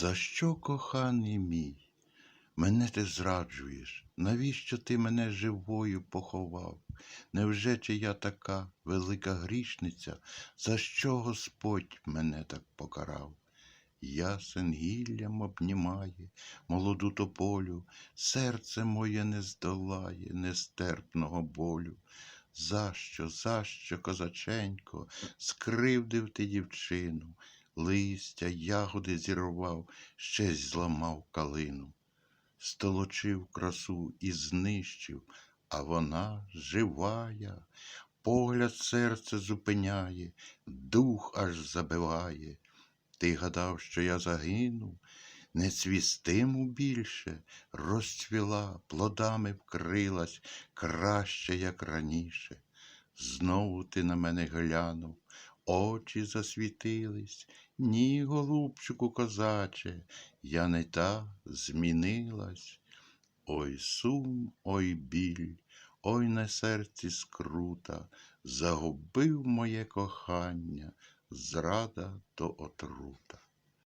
За що, коханий мій, мене ти зраджуєш? Навіщо ти мене живою поховав? Невже чи я така велика грішниця, за що Господь мене так покарав? Ясен гіллям обнімає молоду тополю, серце моє не здолає нестерпного болю. За що, за що, козаченько, скривдив ти дівчину, листя, ягоди зірвав, ще зламав калину, столочив красу і знищив, а вона живая, погляд серце зупиняє, дух аж забиває. Ти гадав, що я загину, не цвістиму більше, розцвіла, плодами вкрилась, краще, як раніше. Знову ти на мене глянув, очі засвітились. Ні, голубчику козаче, я не та змінилась. Ой сум, ой біль, ой на серці скрута, загубив моє кохання, зрада то отрута.